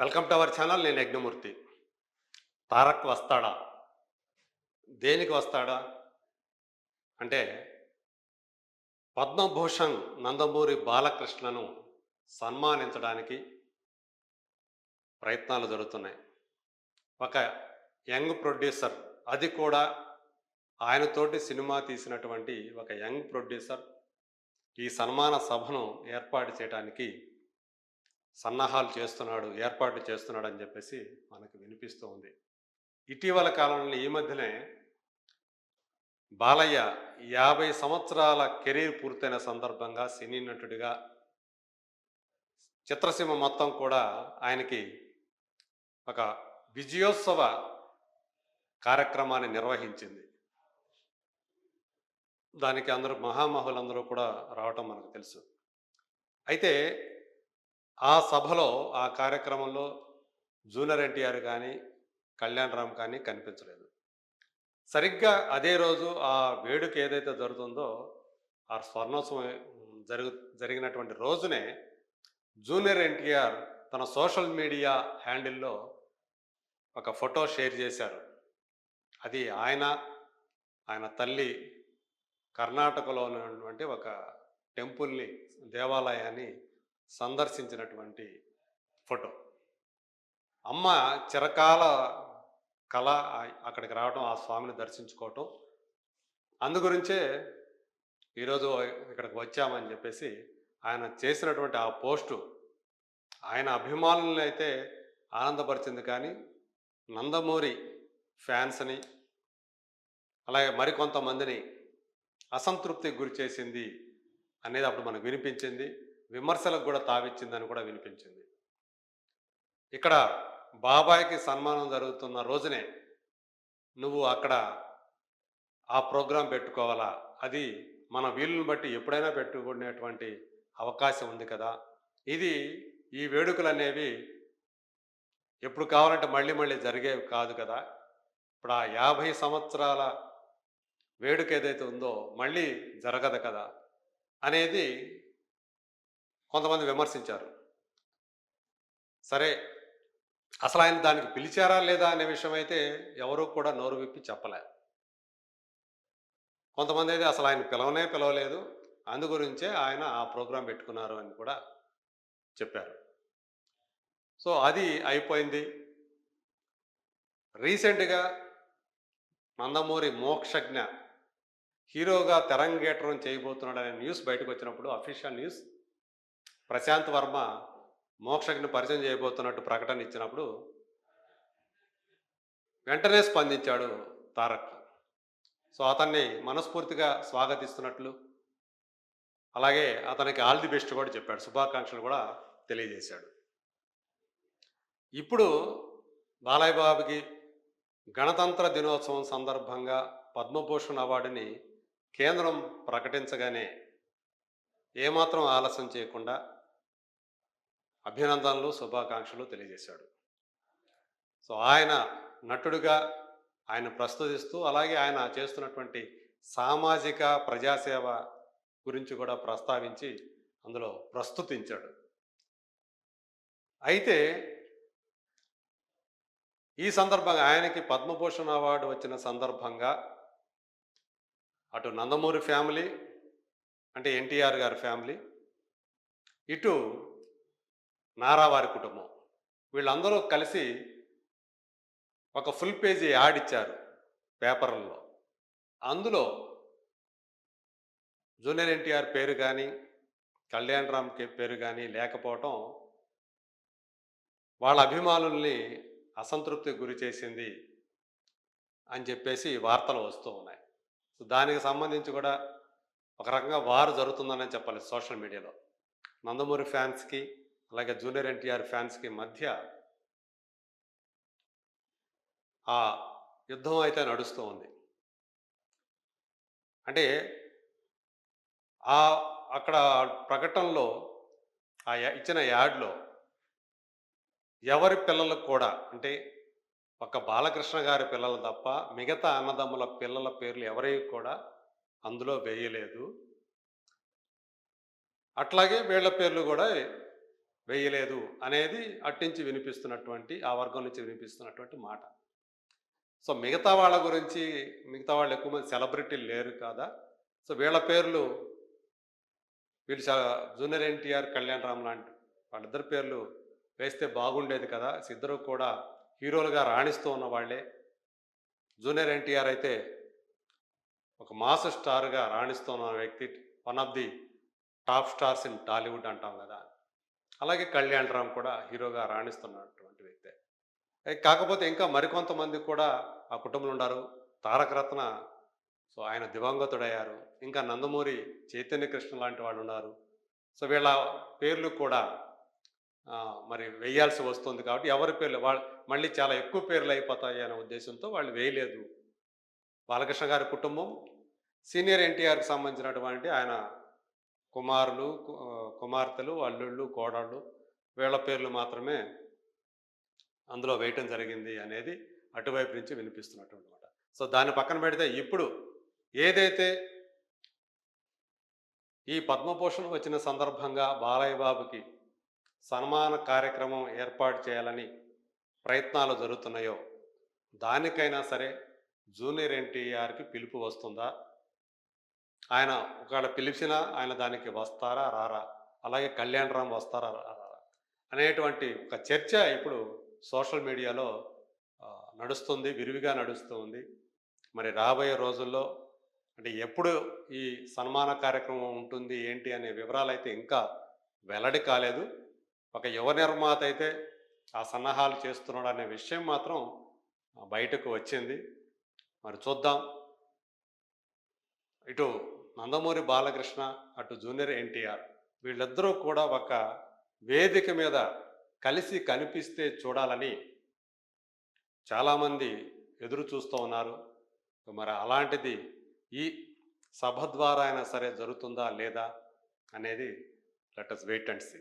Welcome to our channel నేను యజ్ఞమూర్తి. తారక్ వస్తాడా? దేనికి వస్తాడా? అంటే పద్మభూషణ్ నందమూరి బాలకృష్ణను సన్మానించడానికి ప్రయత్నాలు జరుగుతున్నాయి. ఒక యంగ్ ప్రొడ్యూసర్ అది కూడా ఆయనతోటి సినిమా తీసినటువంటి ఒక యంగ్ ప్రొడ్యూసర్ ఈ సన్మాన సభను ఏర్పాటు చేయడానికి సన్నాహాలు చేస్తున్నాడు ఏర్పాటు చేస్తున్నాడు అని చెప్పేసి మనకు వినిపిస్తూ ఉంది. ఇటీవల కాలంలో ఈ మధ్యనే బాలయ్య యాభై సంవత్సరాల కెరీర్ పూర్తయిన సందర్భంగా సినీ నటుడిగా చిత్రసీమ మొత్తం కూడా ఆయనకి ఒక విజయోత్సవ కార్యక్రమాన్ని నిర్వహించింది. దానికి అందరూ మహామహులందరూ కూడా రావటం మనకు తెలుసు. అయితే ఆ సభలో ఆ కార్యక్రమంలో జూనియర్ ఎన్టీఆర్ కానీ కళ్యాణ్ రామ్ కానీ కనిపించలేదు. సరిగ్గా అదే రోజు ఆ వేడుక ఏదైతే జరుగుతుందో ఆ స్వర్ణోత్సవం జరుగు జరిగినటువంటి రోజునే జూనియర్ ఎన్టీఆర్ తన సోషల్ మీడియా హ్యాండిల్లో ఒక ఫోటో షేర్ చేశారు. అది ఆయన ఆయన తల్లి కర్ణాటకలో ఉన్నటువంటి ఒక టెంపుల్ని దేవాలయాన్ని సందర్శించినటువంటి ఫోటో. అమ్మ చిరకాల కళ అక్కడికి రావడం ఆ స్వామిని దర్శించుకోవటం. అందు గురించే ఈరోజు ఇక్కడికి వచ్చామని చెప్పేసి ఆయన చేసినటువంటి ఆ పోస్టు ఆయన అభిమానులను అయితే ఆనందపరిచింది కానీ నందమూరి ఫ్యాన్స్ని అలాగే మరికొంతమందిని అసంతృప్తికి గురి చేసింది అనేది అప్పుడు మనకు వినిపించింది. విమర్శలకు కూడా తావిచ్చిందని కూడా వినిపించింది. ఇక్కడ బాబాయ్కి సన్మానం జరుగుతున్న రోజునే నువ్వు అక్కడ ఆ ప్రోగ్రాం పెట్టుకోవాలా? అది మన వీలుని బట్టి ఎప్పుడైనా పెట్టుకునేటువంటి అవకాశం ఉంది కదా? ఇది ఈ వేడుకలు అనేవి ఎప్పుడు కావాలంటే మళ్ళీ మళ్ళీ జరిగేవి కాదు కదా? ఇప్పుడు ఆ యాభై సంవత్సరాల వేడుక ఏదైతే ఉందో మళ్ళీ జరగదు కదా? అనేది కొంతమంది విమర్శించారు. సరే అసలు ఆయన దానికి పిలిచారా లేదా అనే విషయం అయితే ఎవరూ కూడా నోరు విప్పి చెప్పలే. కొంతమంది అయితే అసలు ఆయన పిలవనే పిలవలేదు. అందు గురించే ఆయన ఆ ప్రోగ్రాం పెట్టుకున్నారు అని కూడా చెప్పారు. సో అది అయిపోయింది. రీసెంట్గా నందమూరి మోక్షజ్ఞ హీరోగా తెరంగేటరం చేయబోతున్నాడు అనే న్యూస్ బయటకు వచ్చినప్పుడు అఫీషియల్ న్యూస్ ప్రశాంత్ వర్మ మోక్షజ్ఞ పరిచయం చేయబోతున్నట్టు ప్రకటన ఇచ్చినప్పుడు వెంటనే స్పందించాడు తారక్. సో అతన్ని మనస్ఫూర్తిగా స్వాగతిస్తున్నట్లు అలాగే అతనికి ఆల్ ది బెస్ట్ కూడా చెప్పాడు శుభాకాంక్షలు కూడా తెలియజేశాడు. ఇప్పుడు బాలయ్య బాబుకి గణతంత్ర దినోత్సవం సందర్భంగా పద్మభూషణ్ అవార్డుని కేంద్రం ప్రకటించగానే ఏమాత్రం ఆలస్యం చేయకుండా అభినందనలు శుభాకాంక్షలు తెలియజేశాడు. సో ఆయన నటుడుగా ఆయన ప్రస్తుతిస్తూ అలాగే ఆయన చేస్తున్నటువంటి సామాజిక ప్రజాసేవ గురించి కూడా ప్రస్తావించి అందులో ప్రస్తుతించాడు. అయితే ఈ సందర్భంగా ఆయనకి పద్మభూషణ్ అవార్డు వచ్చిన సందర్భంగా అటు నందమూరి ఫ్యామిలీ అంటే ఎన్టీఆర్ గారి ఫ్యామిలీ ఇటు నారావారి కుటుంబం. వీళ్ళందరూ కలిసి ఒక ఫుల్ పేజీ యాడ్ ఇచ్చారు పేపర్లలో. అందులో జూనియర్ ఎన్టీఆర్ పేరు కానీ కళ్యాణ్ రామ్ పేరు కానీ లేకపోవటం వాళ్ళ అభిమానుల్ని అసంతృప్తికి గురి చేసింది అని చెప్పేసి వార్తలు వస్తూ ఉన్నాయి. సో దానికి సంబంధించి కూడా ఒక రకంగా వారు జరుగుతుందని చెప్పాలి సోషల్ మీడియాలో. నందమూరి ఫ్యాన్స్కి అలాగే జూనియర్ ఎన్టీఆర్ ఫ్యాన్స్కి మధ్య ఆ యుద్ధం అయితే నడుస్తూ ఉంది. అంటే ఆ అక్కడ ప్రకటనలో ఆ యా- ఇచ్చిన యాడ్లో ఎవరి పిల్లలకు కూడా అంటే ఒక బాలకృష్ణ గారి పిల్లలు తప్ప మిగతా అన్నదమ్ముల పిల్లల పేర్లు ఎవరికి కూడా అందులో వేయలేదు. అట్లాగే వీళ్ళ పేర్లు కూడా వేయలేదు అనేది అట్టించి వినిపిస్తున్నటువంటి ఆ వర్గం నుంచి వినిపిస్తున్నటువంటి మాట. సో మిగతా వాళ్ళ గురించి మిగతా వాళ్ళు ఎక్కువ మంది సెలబ్రిటీలు లేరు కదా? సో వీళ్ళ పేర్లు వీళ్ళు జూనియర్ ఎన్టీఆర్ కళ్యాణ్ రామ్ లాంటి వాళ్ళిద్దరి పేర్లు వేస్తే బాగుండేది కదా? ఇద్దరు కూడా హీరోలుగా రాణిస్తూ ఉన్న వాళ్ళే. జూనియర్ ఎన్టీఆర్ అయితే ఒక మాస్ స్టార్గా రాణిస్తున్న వ్యక్తి one of the top stars in Tollywood అంటాం కదా? అలాగే కళ్యాణ్ రామ్ కూడా హీరోగా రాణిస్తున్నటువంటి వ్యక్తే. కాకపోతే ఇంకా మరికొంతమంది కూడా ఆ కుటుంబంలో ఉన్నారు. తారక రత్న సో ఆయన దివంగతుడయ్యారు. ఇంకా నందమూరి చైతన్య కృష్ణ లాంటి వాళ్ళు ఉన్నారు. సో వీళ్ళ పేర్లు కూడా మరి వేయాల్సి వస్తుంది కాబట్టి ఎవరి పేర్లు వాళ్ళు మళ్ళీ చాలా ఎక్కువ పేర్లు అయిపోతాయి అనే ఉద్దేశంతో వాళ్ళు వేయలేదు. బాలకృష్ణ గారి కుటుంబం సీనియర్ ఎన్టీఆర్కి సంబంధించినటువంటి ఆయన కుమారులు కుమార్తెలు అల్లుళ్ళు కోడళ్ళు వీళ్ళ పేర్లు మాత్రమే అందులో వేయటం జరిగింది అనేది అటువైపు నుంచి వినిపిస్తున్నట్టు అనమాట సో దాన్ని పక్కన పెడితే ఇప్పుడు ఏదైతే ఈ పద్మభూషణ్ వచ్చిన సందర్భంగా బాలయ్య బాబుకి సన్మాన కార్యక్రమం ఏర్పాటు చేయాలని ప్రయత్నాలు జరుగుతున్నాయో దానికైనా సరే జూనియర్ ఎన్టీఆర్కి పిలుపు వస్తుందా? ఆయన ఒకవేళ పిలిచినా ఆయన దానికి వస్తారా రారా? అలాగే కళ్యాణ్ రామ్ వస్తారా రారా? అనేటువంటి ఒక చర్చ ఇప్పుడు సోషల్ మీడియాలో నడుస్తుంది విరివిగా నడుస్తుంది. మరి రాబోయే రోజుల్లో అంటే ఎప్పుడు ఈ సన్మాన కార్యక్రమం ఉంటుంది ఏంటి అనే వివరాలు అయితే ఇంకా వెల్లడి కాలేదు. ఒక యువ నిర్మాత అయితే ఆ సన్నాహాలు చేస్తున్నాడు అనే విషయం మాత్రం బయటకు వచ్చింది. మరి చూద్దాం. ఇటు నందమూరి బాలకృష్ణ అటు జూనియర్ ఎన్టీఆర్ వీళ్ళిద్దరూ కూడా ఒక వేదిక మీద కలిసి కనిపిస్తే చూడాలని చాలామంది ఎదురు చూస్తూ ఉన్నారు. మరి అలాంటిది ఈ సభ ద్వారా అయినా సరే జరుగుతుందా లేదా అనేది let us wait and see.